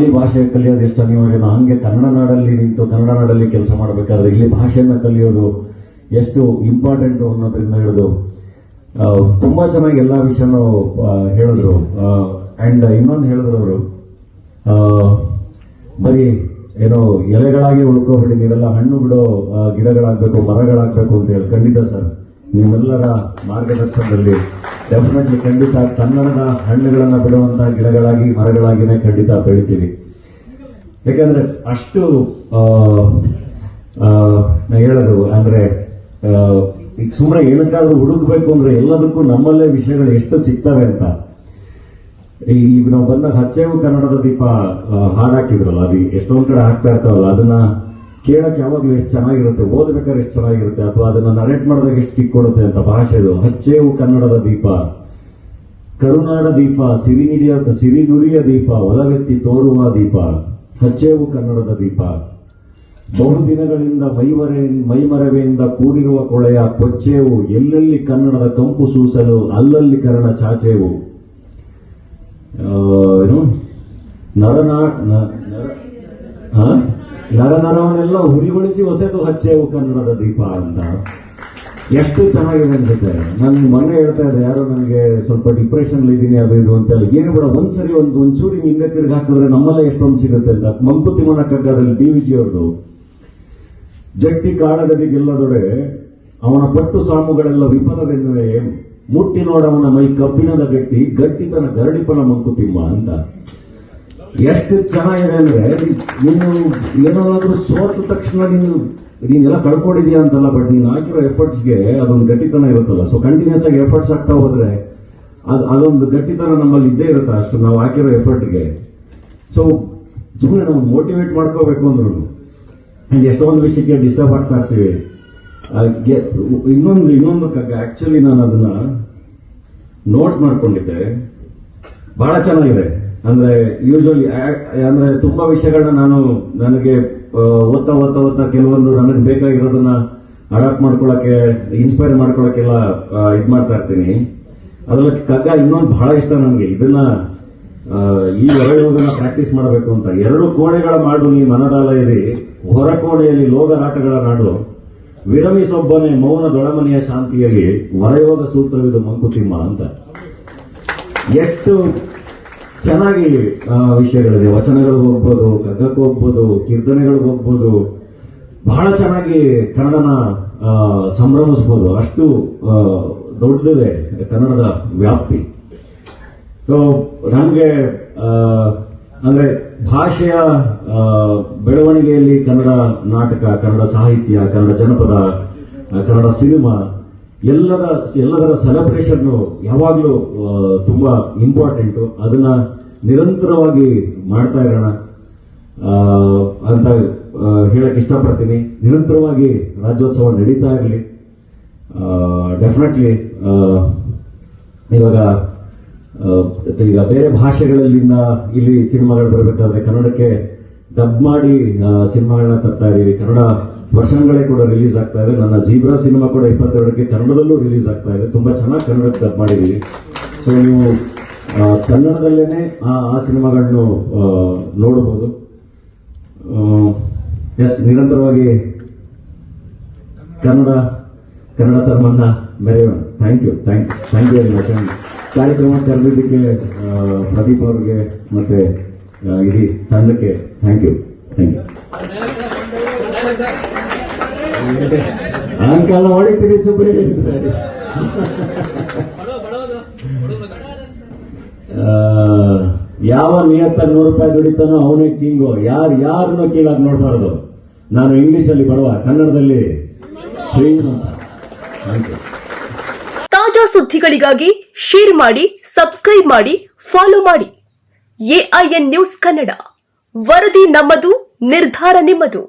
ಅಲ್ಲಿ ಭಾಷೆ ಕಲಿಯೋದು ಎಷ್ಟು ಅನಿವಾರ್ಯನೋ ಹಂಗೆ ಕನ್ನಡ ನಾಡಲ್ಲಿ ನಿಂತು ಕನ್ನಡ ನಾಡಲ್ಲಿ ಕೆಲಸ ಮಾಡಬೇಕಾದ್ರೆ ಇಲ್ಲಿ ಭಾಷೆಯನ್ನು ಕಲಿಯೋದು ಎಷ್ಟು ಇಂಪಾರ್ಟೆಂಟು ಅನ್ನೋದ್ರಿಂದ ಹಿಡಿದು ತುಂಬಾ ಚೆನ್ನಾಗಿ ಎಲ್ಲ ವಿಷಯನೂ ಹೇಳಿದ್ರು. ಅಂಡ್ ಇನ್ನೊಂದು ಹೇಳಿದ್ರು ಅವರು. ಬರೀ ಏನೋ ಎಲೆಗಳಾಗಿ ಉಳ್ಕೋಬೇಡಿ ನೀವೆಲ್ಲ ಹಣ್ಣು ಬಿಡೋ ಗಿಡಗಳಾಗಬೇಕು, ಮರಗಳಾಗಬೇಕು ಅಂತ ಹೇಳಿ, ಖಂಡಿತ ಸರ್. ನಿಮ್ಮೆಲ್ಲರ ಮಾರ್ಗದರ್ಶನದಲ್ಲಿ ಡೆಫಿನೆಟ್ಲಿ ಖಂಡಿತ ಕನ್ನಡದ ಹಣ್ಣುಗಳನ್ನು ಬಿಡುವಂತಹ ಗಿಡಗಳಾಗಿ, ಮರಗಳಾಗಿನೇ ಖಂಡಿತ ಬೆಳಿತೀವಿ. ಯಾಕಂದ್ರೆ ಅಷ್ಟು ಹೇಳೋದು ಅಂದ್ರೆ ಈಗ ಸುಮ್ಮನೆ ಏನಕ್ಕಾದ್ರೂ ಹುಡುಕ್ಬೇಕು ಅಂದ್ರೆ ಎಲ್ಲದಕ್ಕೂ ನಮ್ಮಲ್ಲೇ ವಿಷಯಗಳು ಎಷ್ಟು ಸಿಗ್ತವೆ ಅಂತ. ಈಗ ನಾವು ಬಂದಾಗ ಹಚ್ಚೇವು ಕನ್ನಡದ ದೀಪ ಹಾಡಾಕಿದ್ರಲ್ಲ ಅದು ಎಷ್ಟೊಂದ್ ಕಡೆ ಹಾಕ್ತಾ ಇರ್ತಾವಲ್ಲ, ಅದನ್ನ ಕೇಳಕ್ ಯಾವಾಗಲೂ ಎಷ್ಟು ಚೆನ್ನಾಗಿರುತ್ತೆ, ಓದ್ಬೇಕಾದ್ರೆ ಎಷ್ಟು ಚೆನ್ನಾಗಿರುತ್ತೆ, ಅಥವಾ ಅದನ್ನ ನರೇಟ್ ಮಾಡಿದಾಗ ಎಷ್ಟು ಟಿಕ್ ಕೊಡುತ್ತೆ ಅಂತ ಭಾಷೆದು ಹಚ್ಚೇವು ಕನ್ನಡದ ದೀಪ, ಕರುನಾಡ ದೀಪ, ಸಿರಿನಿಡಿಯ, ಸಿರಿನುರಿಯ ದೀಪ, ಒಲವೆತ್ತಿ ತೋರುವ ದೀಪ, ಹಚ್ಚೇವು ಕನ್ನಡದ ದೀಪ. ಬಹುದಿನಗಳಿಂದ ಮೈಮರೆ, ಮೈಮರವೆಯಿಂದ ಕೂಡಿರುವ ಕೊಳೆಯ ಕೊಚ್ಚೇವು, ಎಲ್ಲೆಲ್ಲಿ ಕನ್ನಡದ ಕಂಪು ಸೂಸಲು, ಅಲ್ಲಲ್ಲಿ ಕನ್ನಡ ಚಾಚೇವು. ಏನು? ನರನಾ? ನರನರವನ್ನೆಲ್ಲ ಹುರಿಗೊಳಿಸಿ ಹೊಸದು ಹಚ್ಚೇವು ಕನ್ನಡದ ದೀಪ ಅಂತ. ಎಷ್ಟು ಚೆನ್ನಾಗಿದೆ ಅನ್ಸುತ್ತೆ. ನಾನು ಮೊನ್ನೆ ಹೇಳ್ತಾ ಇದ್ದೆ, ಯಾರೋ ನನಗೆ ಸ್ವಲ್ಪ ಡಿಪ್ರೆಷನ್ ಇದ್ದೀನಿ ಅದು ಇದು ಅಂತ ಹೇಳಿ ಏನು ಬೇಡ, ಒಂದ್ಸರಿ ಒಂದು, ಒಂಚೂರಿ ಹಿಂದೆ ತಿರ್ಗಿ ಹಾಕಿದ್ರೆ ನಮ್ಮಲ್ಲೇ ಎಷ್ಟೊಂದು ಸಿಗುತ್ತೆ ಅಂತ. ಮಂಕುತಿಮ್ಮನ ಕಗ್ಗದಲ್ಲಿ ಡಿ ವಿ ಜಿ ಅವ್ರದ್ದು ಜಟ್ಟಿ ಕಾಳಗದಿ ಗೆಲ್ಲದೊಡೆ ಅವನ ಪಟ್ಟು ಸಾಮುಗಳೆಲ್ಲ ವಿಫಲವೆಂದರೆ ಮುಟ್ಟಿ ನೋಡವನ ಮೈ ಕಬ್ಬಿಣದ ಗಟ್ಟಿ, ಗಟ್ಟಿತನ ಗರಡಿಪನ ಮಂಕುತಿಮ್ಮ ಅಂತ. ಎಷ್ಟು ಚೆನ್ನಾಗಿದೆ ಅಂದ್ರೆ ನೀನು ಏನಾದ್ರೂ ಸೋತ ತಕ್ಷಣ ನೀನು ನೀನೆಲ್ಲ ಕಳ್ಕೊಂಡಿದ್ಯಾ ಅಂತಲ್ಲ ಬಟ್ ನೀನು ಹಾಕಿರೋ ಎಫರ್ಟ್ಸ್ಗೆ ಅದೊಂದು ಗಟ್ಟಿತನ ಇರುತ್ತಲ್ಲ. ಸೊ ಕಂಟಿನ್ಯೂಸ್ ಆಗಿ ಎಫರ್ಟ್ಸ್ ಆಗ್ತಾ ಹೋದ್ರೆ ಅದು, ಅದೊಂದು ಗಟ್ಟಿತನ ನಮ್ಮಲ್ಲಿ ಇದ್ದೇ ಇರುತ್ತೆ ಅಷ್ಟು ನಾವು ಹಾಕಿರೋ ಎಫರ್ಟ್ಗೆ ಸೊ ಸುಮ್ಮನೆ ನಾವು ಮೋಟಿವೇಟ್ ಮಾಡ್ಕೋಬೇಕು ಅಂದ್ರು ಆ್ಯಂಡ್ ಎಷ್ಟೊಂದು ವಿಷಯಕ್ಕೆ ಡಿಸ್ಟರ್ಬ್ ಆಗ್ತಾ ಇರ್ತೀವಿ. ಇನ್ನೊಂದು ಇನ್ನೊಂದು ಆ್ಯಕ್ಚುಲಿ ನಾನು ಅದನ್ನ ನೋಟ್ ಮಾಡ್ಕೊಂಡಿದ್ದೆ. ಬಹಳ ಚೆನ್ನಾಗಿದೆ. ಅಂದ್ರೆ ಯೂಶಲಿ ಅಂದ್ರೆ ತುಂಬಾ ವಿಷಯಗಳನ್ನ ನಾನು ನನಗೆ ಓದ್ತಾ ಓದ್ತಾ ಓದ್ತಾ ಕೆಲವೊಂದು ನನಗೆ ಬೇಕಾಗಿರೋದನ್ನ ಅಡಾಪ್ಟ್ ಮಾಡ್ಕೊಳಕ್ಕೆ ಇನ್ಸ್ಪೈರ್ ಮಾಡ್ಕೊಳಕ್ಕೆಲ್ಲ ಇದು ಮಾಡ್ತಾ ಇರ್ತೀನಿ. ಅದ್ರಲ್ಲಿ ಕಗ್ಗ ಇನ್ನೊಂದು ಬಹಳ ಇಷ್ಟ ನನಗೆ. ಇದನ್ನ ಈ ಯೋಗನ ಪ್ರಾಕ್ಟೀಸ್ ಮಾಡಬೇಕು ಅಂತ. ಎರಡು ಕೋಣೆಗಳ ಮಾಡು ನೀ ಮನದಾಲಯದಿ, ಹೊರ ಕೋಣೆಯಲ್ಲಿ ಲೋಗರಾಟಗಳ ನಾಡು ವಿರಮಿಸೊಬ್ಬನೇ ಮೌನದೊಳಮನೆಯ ಶಾಂತಿಯಲ್ಲಿ ವರಯೋಗ ಸೂತ್ರವಿದು ಮಂಕುತಿಮ್ಮ ಅಂತ. ಎಷ್ಟು ಚೆನ್ನಾಗಿ ವಿಷಯಗಳಿದೆ ವಚನಗಳಿಗೆ ಹೋಗ್ಬೋದು ಕಗ್ಗಕ್ಕೆ ಹೋಗ್ಬೋದು ಕೀರ್ತನೆಗಳಿಗೆ ಹೋಗ್ಬೋದು ಬಹಳ ಚೆನ್ನಾಗಿ ಕನ್ನಡನ ಸಂಭ್ರಮಿಸ್ಬೋದು. ಅಷ್ಟು ದೊಡ್ಡದಿದೆ ಕನ್ನಡದ ವ್ಯಾಪ್ತಿ. ಸೊ ನಮಗೆ ಅಂದರೆ ಭಾಷೆಯ ಬೆಳವಣಿಗೆಯಲ್ಲಿ ಕನ್ನಡ ನಾಟಕ, ಕನ್ನಡ ಸಾಹಿತ್ಯ, ಕನ್ನಡ ಜನಪದ ಕನ್ನಡ ಸಿನಿಮಾ ಎಲ್ಲದ ಎಲ್ಲದರ ಸೆಲೆಬ್ರೇಷನ್ ಯಾವಾಗಲೂ ತುಂಬಾ ಇಂಪಾರ್ಟೆಂಟು ಅದನ್ನ ನಿರಂತರವಾಗಿ ಮಾಡ್ತಾ ಇರೋಣ. ಅಂತ ಹೇಳಕ್ಕೆ ಹೇಳಕ್ ಇಷ್ಟಪಡ್ತೀನಿ. ನಿರಂತರವಾಗಿ ರಾಜ್ಯೋತ್ಸವ ನಡೀತಾ ಇರಲಿ. ಡೆಫಿನೆಟ್ಲಿ ಇವಾಗ ಈಗ ಬೇರೆ ಭಾಷೆಗಳಲ್ಲಿಂದ ಇಲ್ಲಿ ಸಿನಿಮಾಗಳು ಬರಬೇಕಾದ್ರೆ ಕನ್ನಡಕ್ಕೆ ಡಬ್ ಮಾಡಿ ಸಿನಿಮಾಗಳನ್ನ ತರ್ತಾ ಇದೀವಿ ಕನ್ನಡ ವರ್ಷನ್ಗಳೇ ಕೂಡ ರಿಲೀಸ್ ಆಗ್ತಾ ಇದೆ. ನನ್ನ ಜೀಬ್ರಾ ಸಿನಿಮಾ ಕೂಡ ಇಪ್ಪತ್ತೆರಡಕ್ಕೆ ಕನ್ನಡದಲ್ಲೂ ರಿಲೀಸ್ ಆಗ್ತಾ ಇದೆ. ತುಂಬಾ ಚೆನ್ನಾಗಿ ಕನ್ನಡಕ್ಕೆ ಮಾಡಿದ್ದೀವಿ ಸೊ ನೀವು ಕನ್ನಡದಲ್ಲೇ ಆ ಆ ಸಿನಿಮಾಗಳನ್ನು ನೋಡಬಹುದು. ಎಸ್, ನಿರಂತರವಾಗಿ ಕನ್ನಡ ಕನ್ನಡ ತಮ್ಮನ್ನ ಮೆರೆಯೋಣ. Thank you thank you thank you very much ಕಾರ್ಯಕ್ರಮ ಕರೆದಿದ್ದಕ್ಕೆ ಪ್ರದೀಪ್ ಅವ್ರಿಗೆ ಮತ್ತೆ ಇಡೀ ತಂಡಕ್ಕೆ thank you thank you uncle ಹೊಡಿತೀರಿ ಸುಬ್ರಿ ಯಾವ ನಿಯತ್ತ ನೂರು ರೂಪಾಯಿ ದುಡಿತಾನೋ ಅವನೇ ಕಿಂಗು. ಯಾರು, ಯಾರನ್ನೂ ಕೀಳಾಗಿ ನೋಡಬಾರದು. ನಾನು ಇಂಗ್ಲಿಷಲ್ಲಿ ಬಡವ ಕನ್ನಡದಲ್ಲಿ ತಾಜಾ ಸುದ್ದಿಗಳಿಗಾಗಿ ಶೇರ್ ಮಾಡಿ, ಸಬ್ಸ್ಕ್ರೈಬ್ ಮಾಡಿ, ಫಾಲೋ ಮಾಡಿ. AIN news Kannada. ವರದಿ ನಮ್ಮದು, ನಿರ್ಧಾರ ನಿಮ್ಮದು.